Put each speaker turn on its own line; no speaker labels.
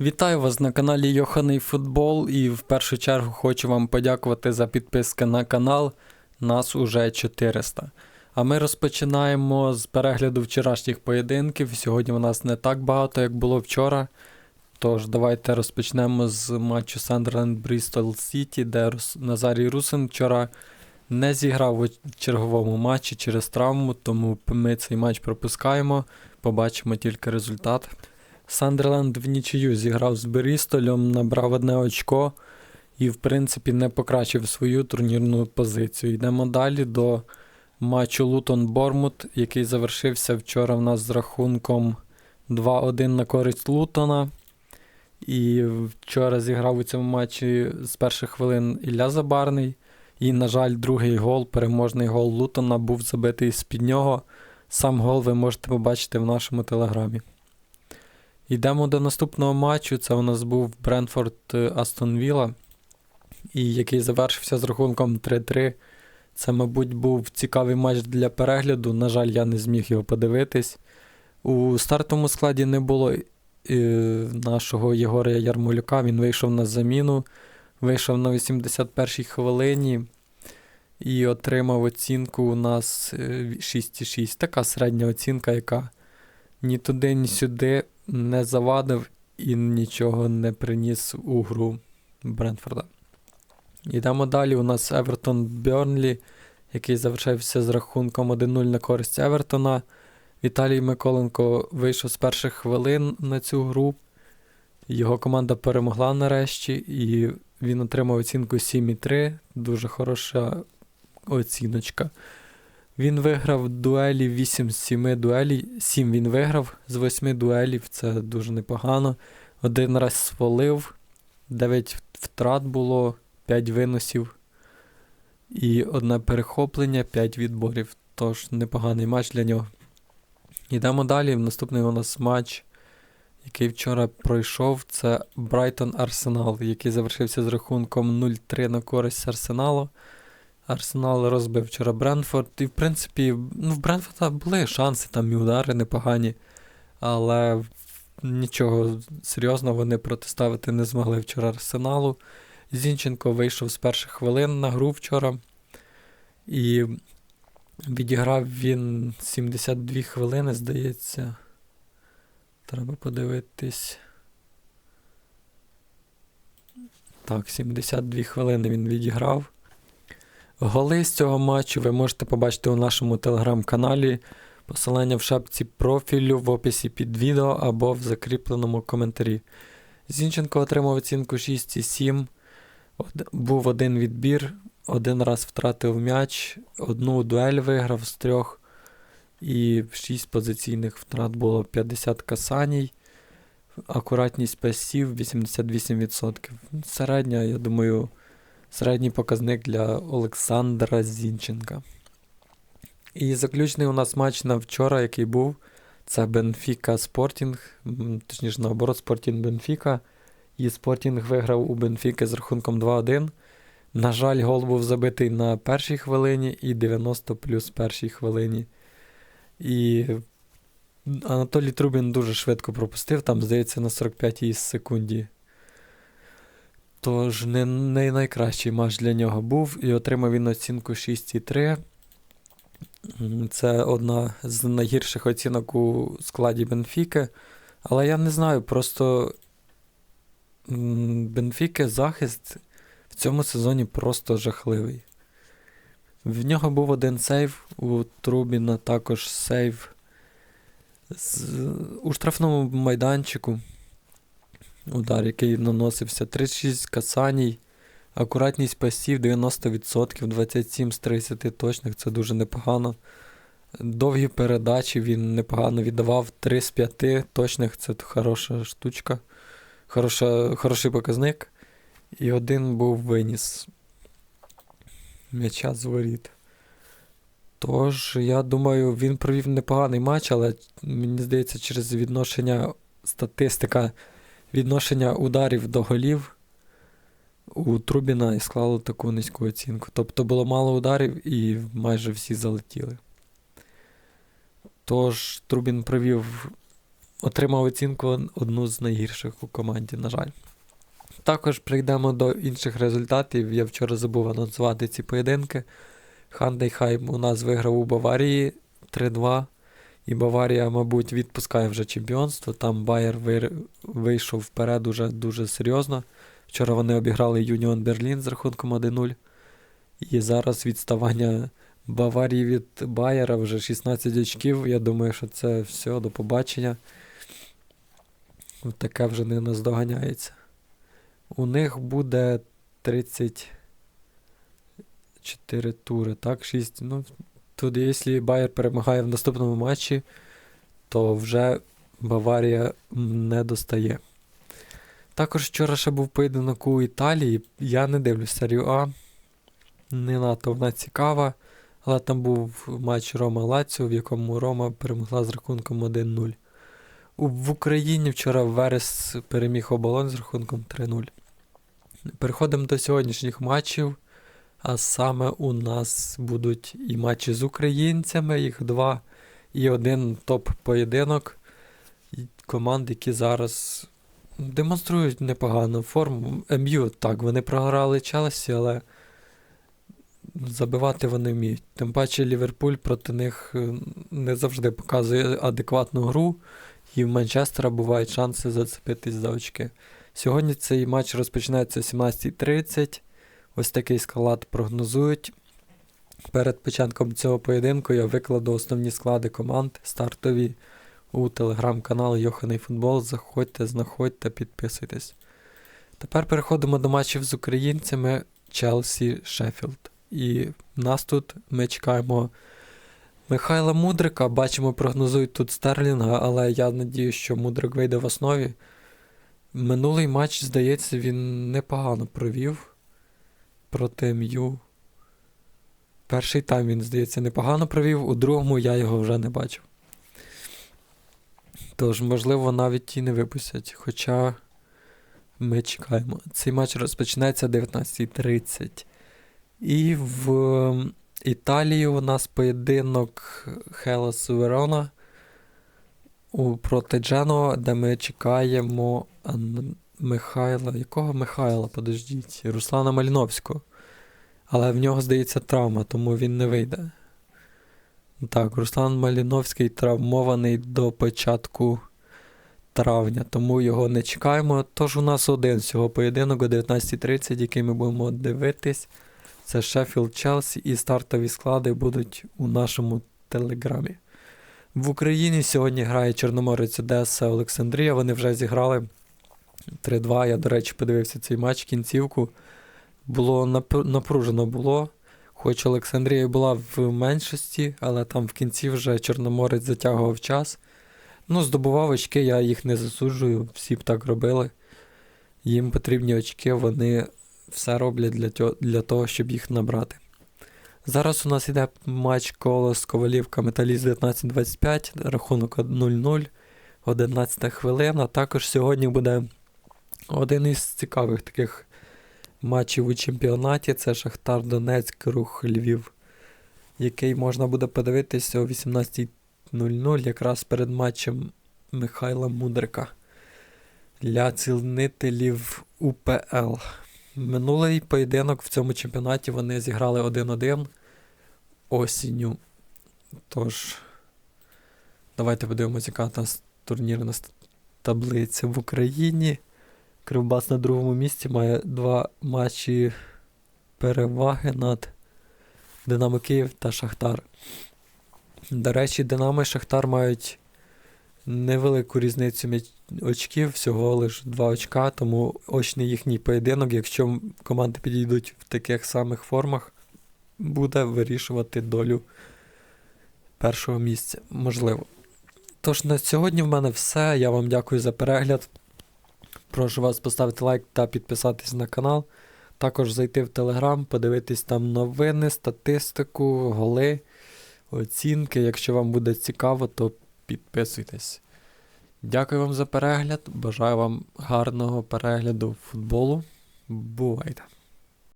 Вітаю вас на каналі Йоханий Футбол і в першу чергу хочу вам подякувати за підписки на канал. Нас уже 400. А ми розпочинаємо з перегляду вчорашніх поєдинків. Сьогодні у нас не так багато, як було вчора. Тож давайте розпочнемо з матчу Сандерленд Брістол Сіті, де Назарій Русин вчора не зіграв у черговому матчі через травму, тому ми цей матч пропускаємо. Побачимо тільки результат. Сандерленд в нічию зіграв з Берістолем, набрав одне очко і, в принципі, не покращив свою турнірну позицію. Йдемо далі до матчу Лутон-Бормут, який завершився вчора в нас з рахунком 2-1 на користь Лутона. І вчора зіграв у цьому матчі з перших хвилин Ілля Забарний. І, на жаль, другий гол, переможний гол Лутона, був забитий з-під нього. Сам гол ви можете побачити в нашому телеграмі. Йдемо до наступного матчу. Це у нас був Бренфорд Астон Вілла, і який завершився з рахунком 3-3. Це, мабуть, був цікавий матч для перегляду. На жаль, я не зміг його подивитись. У стартовому складі не було е, нашого Єгора Ярмолюка. Він вийшов на заміну, вийшов на 81-й хвилині і отримав оцінку у нас е, 6,6. Така середня оцінка, яка ні туди, ні сюди не завадив і нічого не приніс у гру Брентфорда. Йдемо далі. У нас Евертон Бьорнлі, який завершився з рахунком 1-0 на користь Евертона. Віталій Миколенко вийшов з перших хвилин на цю гру. Його команда перемогла нарешті, і він отримав оцінку 7,3. Дуже хороша оціночка. Він виграв дуелі 8 з 7 дуелей. 7 він виграв з 8 дуелів, це дуже непогано. Один раз свалив, 9 втрат було, 5 виносів і одне перехоплення, 5 відборів. Тож непоганий матч для нього. Йдемо далі. Наступний у нас матч, який вчора пройшов, це Брайтон Арсенал, який завершився з рахунком 0-3 на користь Арсеналу. Арсенал розбив вчора Бренфорд. І, в принципі, ну, в Бренфорда були шанси, там і удари непогані. Але нічого серйозного вони протиставити не змогли вчора Арсеналу. Зінченко вийшов з перших хвилин на гру вчора. І відіграв він 72 хвилини, здається. Треба подивитись. Так, 72 хвилини він відіграв. Голи з цього матчу ви можете побачити у нашому телеграм-каналі. Посилання в шапці профілю в описі під відео або в закріпленому коментарі. Зінченко отримав оцінку 6,7. Од- Був один відбір, один раз втратив м'яч, одну дуель виграв з трьох, і 6 позиційних втрат було 50 касаній. Акуратність пасів 88%. Середня, я думаю, середній показник для Олександра Зінченка. І заключний у нас матч на вчора, який був, це Бенфіка Спортінг, точніше, наоборот, Спортінг Бенфіка. І Спортінг виграв у Бенфіки з рахунком 2-1. На жаль, гол був забитий на першій хвилині і 90 плюс першій хвилині. І Анатолій Трубін дуже швидко пропустив, там, здається, на 45-й секунді. Тож не, не найкращий матч для нього був, і отримав він оцінку 6,3. Це одна з найгірших оцінок у складі Бенфіки. Але я не знаю, просто Бенфіки захист в цьому сезоні просто жахливий. В нього був один сейв, у Трубіна також сейв з, у штрафному майданчику. Удар, який наносився 36 касаній, акуратність пасів 90%, 27 з 30 точних, це дуже непогано. Довгі передачі він непогано віддавав 3 з 5 точних, це хороша штучка, хороша, хороший показник. І один був виніс м'яча з воріт. Тож, я думаю, він провів непоганий матч, але мені здається, через відношення статистика відношення ударів до голів у Трубіна і склало таку низьку оцінку. Тобто було мало ударів і майже всі залетіли. Тож Трубін провів отримав оцінку одну з найгірших у команді, на жаль. Також прийдемо до інших результатів. Я вчора забув анонсувати ці поєдинки. Хандейхайм у нас виграв у Баварії 3-2. І Баварія, мабуть, відпускає вже чемпіонство. Там Байер вийшов вперед уже дуже серйозно. Вчора вони обіграли Юніон Берлін з рахунком 1-0. І зараз відставання Баварії від Байера вже 16 очків. Я думаю, що це все, до побачення. Таке вже не наздоганяється. У них буде 34 тури, так? 6. Ну, тут, якщо Байер перемагає в наступному матчі, то вже Баварія не достає. Також вчора ще був поєдинок у Італії. Я не дивлюсь серію А. Не надто вона цікава. Але там був матч Рома Лаціо, в якому Рома перемогла з рахунком 1-0. В Україні вчора Верес переміг оболонь з рахунком 3-0. Переходимо до сьогоднішніх матчів. А саме у нас будуть і матчі з українцями, їх два, і один топ-поєдинок команд, які зараз демонструють непогану форму. МЮ, так, вони програли Челсі, але забивати вони вміють. Тим паче Ліверпуль проти них е, не завжди показує адекватну гру, і в Манчестера бувають шанси зацепитись за очки. Сьогодні цей матч розпочинається о 17.30. Ось такий склад прогнозують. Перед початком цього поєдинку я викладу основні склади команд стартові у телеграм-канал Йоханий Футбол. Заходьте, знаходьте, підписуйтесь. Тепер переходимо до матчів з українцями Челсі Шеффілд. І нас тут ми чекаємо Михайла Мудрика. Бачимо, прогнозують тут Стерлінга, але я надію, що Мудрик вийде в основі. Минулий матч, здається, він непогано провів проти М'ю. Перший тайм він, здається, непогано провів, у другому я його вже не бачив. Тож, можливо, навіть і не випустять. Хоча ми чекаємо. Цей матч розпочинається о 19.30. І в Італії у нас поєдинок Хелас Верона проти Джено, де ми чекаємо Михайла. Якого Михайла? Подождіть, Руслана Маліновського. Але в нього, здається, травма, тому він не вийде. Так, Руслан Маліновський травмований до початку травня, тому його не чекаємо. Тож у нас один всього поєдинок о 19.30, який ми будемо дивитись. Це Шеффілд Челсі і стартові склади будуть у нашому телеграмі. В Україні сьогодні грає Чорноморець Одеса Олександрія. Вони вже зіграли 3-2. Я, до речі, подивився цей матч, кінцівку. Було нап- напружено було. Хоч Олександрія була в меншості, але там в кінці вже Чорноморець затягував час. Ну, здобував очки, я їх не засуджую, всі б так робили. Їм потрібні очки, вони все роблять для, тьо- для того, щоб їх набрати. Зараз у нас йде матч колос Ковалівка Металіст 1925, рахунок 0-0, 11 хвилина. Також сьогодні буде один із цікавих таких матчів у чемпіонаті. Це Шахтар Донецьк, Рух Львів, який можна буде подивитися о 18.00, якраз перед матчем Михайла Мудрика для цілнителів УПЛ. Минулий поєдинок в цьому чемпіонаті вони зіграли 1-1 осінню. Тож, давайте подивимося, яка у нас турнірна таблиця в Україні. Кривбас на другому місці має два матчі переваги над Динамо Київ та Шахтар. До речі, Динамо і Шахтар мають невелику різницю очків, всього лише 2 очка, тому очний їхній поєдинок, якщо команди підійдуть в таких самих формах, буде вирішувати долю першого місця. Можливо. Тож на сьогодні в мене все. Я вам дякую за перегляд. Прошу вас поставити лайк та підписатись на канал. Також зайти в Телеграм, подивитись там новини, статистику, голи, оцінки. Якщо вам буде цікаво, то підписуйтесь. Дякую вам за перегляд. Бажаю вам гарного перегляду футболу. Бувайте!